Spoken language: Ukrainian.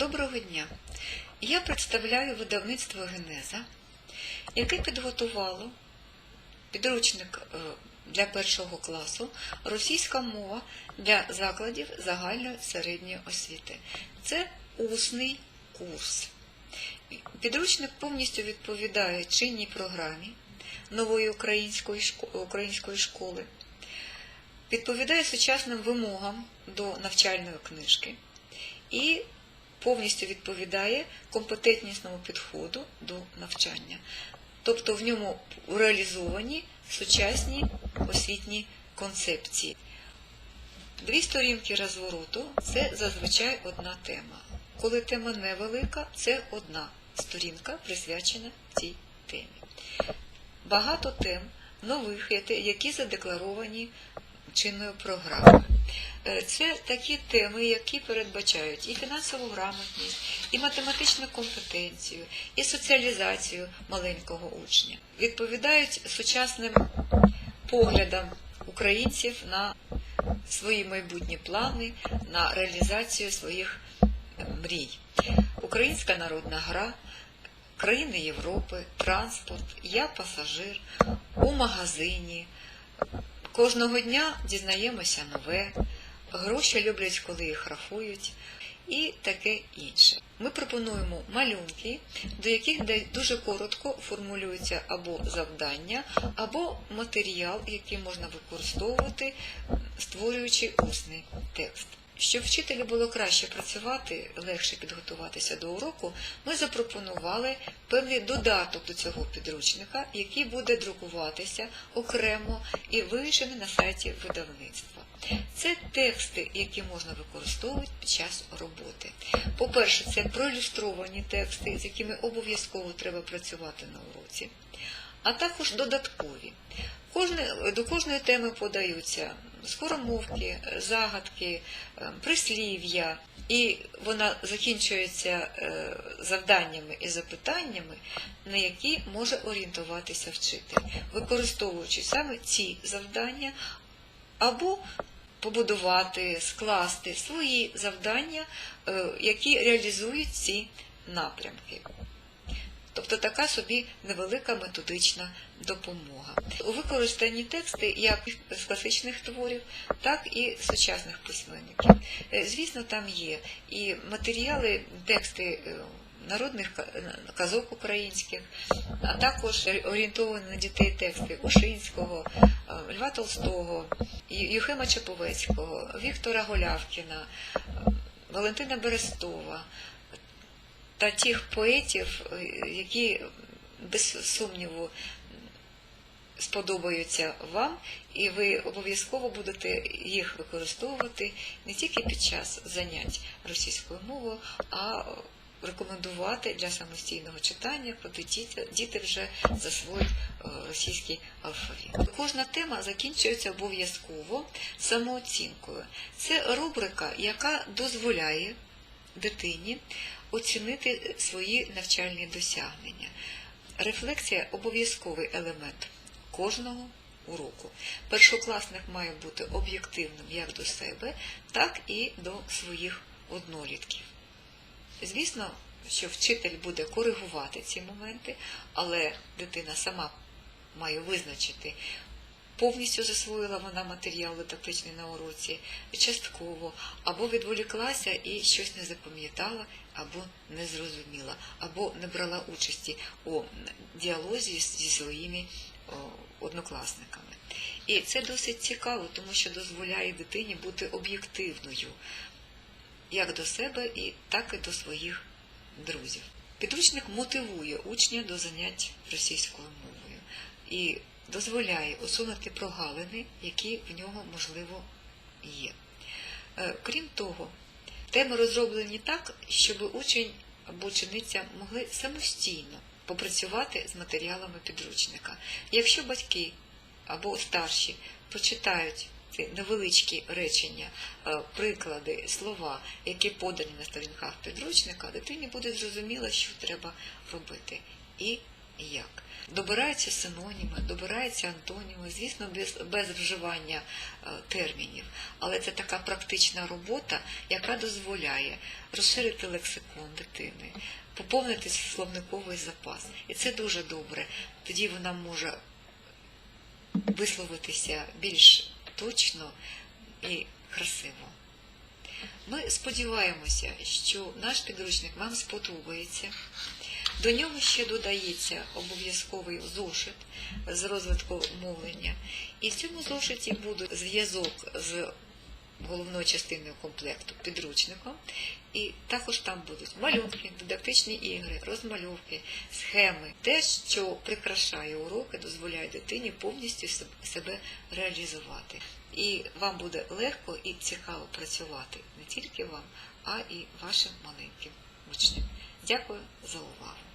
Доброго дня! Я представляю видавництво Генеза, яке підготувало підручник е, для першого класу Російська мова для закладів загальної середньої освіти. Це усний курс. Підручник повністю відповідає чинній програмі нової української української школи, відповідає сучасним вимогам до навчальної книжки і повністю відповідає компетентнісному підходу до навчання. Тобто в ньому реалізовані сучасні освітні концепції. Дві сторінки розвороту це зазвичай одна тема. Коли тема невелика, це одна сторінка присвячена цій темі. Багато тем нових, які задекларовані чинною програмою. Е, Це такі теми, які передбачають і фінансову грамотність, і математичну компетенцію, і соціалізацію маленького учня. Відповідають сучасним поглядам українців на свої майбутні плани, на реалізацію своїх е, мрій. Українська народна гра, країни Європи, транспорт, я пасажир, у магазині. Кожного дня дізнаємося нове, гроші люблять, коли їх рахують, і таке інше. Ми пропонуємо малюнки, до яких дуже коротко формулюються або завдання, або матеріал, який можна використовувати, створюючи усний текст. Щоб вчителю було краще працювати, легше підготуватися до уроку, ми запропонували певний додаток до цього підручника, який буде друкуватися окремо і вивішений на сайті видавництва. Це тексти, які можна використовувати під час роботи. По-перше, це проілюстровані тексти, з якими обов'язково треба працювати на уроці, а також додаткові. Кожне, до кожної теми подаються скоромовки, загадки, е, прислів'я, і вона закінчується е, завданнями і запитаннями, на які може орієнтуватися вчитель, використовуючи саме ці завдання або побудувати, скласти свої завдання, е, які реалізують ці напрямки. Тобто така собі невелика методична допомога. У використанні тексти як з класичних творів, так і сучасних письменників. Е, Звісно, там є і матеріали, тексти е, народних казок українських, а також орієнтовані на дітей тексти Ушинського, е, Льва Толстого, Юхима Чаповецького, Віктора Голявкіна, е, Валентина Берестова та тих поетів, е, які без сумніву сподобаються вам, і ви обов'язково будете їх використовувати не тільки під час занять російською мовою, а рекомендувати для самостійного читання, коли діти, вже засвоїть е, російський алфавіт. Кожна тема закінчується обов'язково самооцінкою. Це рубрика, яка дозволяє дитині оцінити свої навчальні досягнення. Рефлексія обов'язковий елемент кожного уроку. Першокласник має бути об'єктивним як до себе, так і до своїх однолітків. Звісно, що вчитель буде коригувати ці моменти, але дитина сама має визначити, повністю засвоїла вона матеріал дидактичний на уроці, частково, або відволіклася і щось не запам'ятала, або не зрозуміла, або не брала участі у діалозі зі своїми однокласниками. І це досить цікаво, тому що дозволяє дитині бути об'єктивною як до себе, і так і до своїх друзів. Підручник мотивує учня до занять російською мовою і дозволяє усунути прогалини, які в нього, можливо, є. Е, Крім того, теми розроблені так, щоб учень або учениця могли самостійно попрацювати з матеріалами підручника. Якщо батьки або старші прочитають ці невеличкі речення, е, приклади, слова, які подані на сторінках підручника, дитині буде зрозуміло, що треба робити. І як. Добираються синоніми, добираються антоніми, звісно, без, без вживання е, термінів. Але це така практична робота, яка дозволяє розширити лексикон дитини, поповнити словниковий запас. І це дуже добре. Тоді вона може висловитися більш точно і красиво. Ми сподіваємося, що наш підручник вам сподобається. До нього ще додається обов'язковий зошит з розвитку мовлення. І в цьому зошиті буде зв'язок з головною частиною комплекту підручником. І також там будуть малюнки, дидактичні ігри, розмальовки, схеми, те, що прикрашає уроки, дозволяє дитині повністю себе реалізувати. І вам буде легко і цікаво працювати не тільки вам, а і вашим маленьким учням. Дякую за увагу.